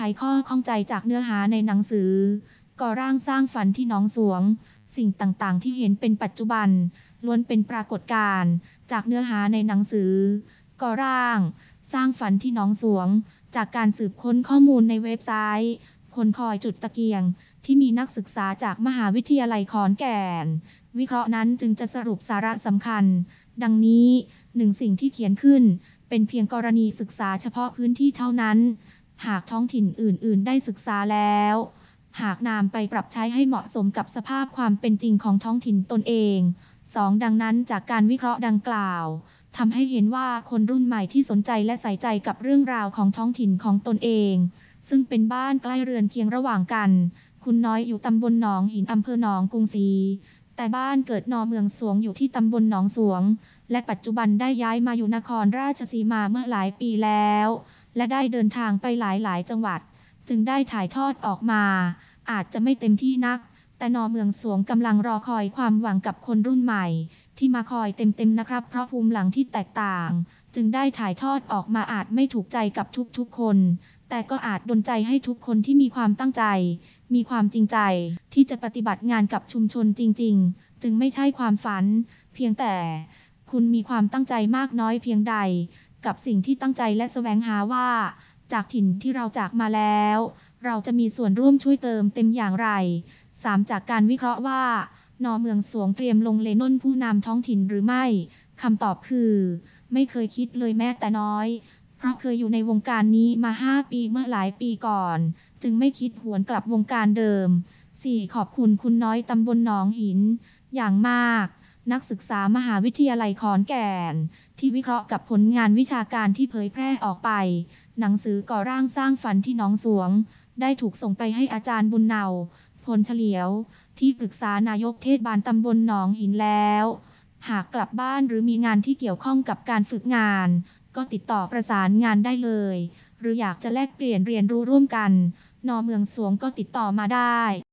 ไขข้อข้องใจจากเนื้อหาในหนังสือ ก่อร่างสร้างฝันที่น้องสวง สิ่งต่างๆ ที่เห็นเป็นปัจจุบัน ล้วนเป็นปรากฏการณ์จากเนื้อหาในหนังสือ ก่อร่าง สร้างฝันที่น้องสวง จากการสืบค้นข้อมูลในเว็บไซต์คนคอยจุดตะเกียง ที่มีนักศึกษาจากมหาวิทยาลัยขอนแก่น วิเคราะห์นั้นจึงจะสรุปสาระสำคัญ ดังนี้หนึ่งสิ่งที่เขียนขึ้น เป็นเพียงกรณีศึกษาเฉพาะพื้นที่เท่านั้น หากท้องถิ่นอื่น ๆ ได้ศึกษาแล้ว หากนำไปปรับใช้ให้เหมาะสมกับสภาพความเป็นจริงของท้องถิ่นตนเอง 2. ดังนั้นจากการวิเคราะห์ดังกล่าวทำให้เห็นว่าคนรุ่นใหม่ที่สนใจและใส่ใจกับเรื่องราวของท้องถิ่นของตนเอง ซึ่งเป็นบ้านใกล้เรือนเคียงระหว่างกัน คุณน้อยอยู่ตำบลหนองหินอำเภอหนองกรุงศรีแต่บ้านเกิดนอเมืองสวงอยู่ที่ตำบลหนองสวง และปัจจุบันได้ย้ายมาอยู่นครราชสีมาเมื่อหลายปีแล้ว และได้เดินทางไปหลายๆ จังหวัด จึงได้ถ่ายทอดออกมา อาจจะไม่เต็มที่นัก แต่นอเมืองสวงกำลังรอคอยความหวังกับคนรุ่นใหม่ ที่มาคอยเต็มๆนะครับ เพราะภูมิหลังที่แตกต่าง จึงได้ถ่ายทอดออกมาอาจไม่ถูกใจกับทุกๆคน แต่ก็อาจดลใจให้ทุกคนที่มีความตั้งใจ มีความจริงใจ ที่จะปฏิบัติงานกับชุมชนจริง ๆ จึงไม่ใช่ความฝัน เพียงแต่คุณมีความตั้งใจมากน้อยเพียงใด กับสิ่งที่ตั้งใจและแสวงหาว่า จากถิ่นที่เราจากมาแล้ว เราจะมีส่วนร่วมช่วยเติมเต็มอย่างไร 3. จากการวิเคราะห์ว่านอเมืองสวงเตรียมลงเลนนผู้นำท้องถิ่นหรือไม่คำตอบคือ ไม่เคยคิดเลยแม้แต่น้อย เพราะเคยอยู่ในวงการนี้มา 5 ปีเมื่อหลายปีก่อน จึงไม่คิดหวนกลับวงการเดิม 4. ขอบคุณคุณน้อยตำบลหนองหิน อย่างมาก นักศึกษามหาวิทยาลัยขอนแก่น ที่วิเคราะห์กับผลงานวิชาการที่เผยแพร่ออกไป หนังสือก่อร่างสร้างฝันที่น้องสวง ได้ถูกส่งไปให้อาจารย์บุญเนาพลเฉลียว ที่ปรึกษานายกเทศบาลตำบลหนองหินแล้ว หากกลับบ้านหรือมีงานที่เกี่ยวข้องกับการฝึกงาน ก็ติดต่อประสานงานได้เลย หรืออยากจะแลกเปลี่ยนเรียนรู้ร่วมกัน นอเมืองสวงก็ติดต่อมาได้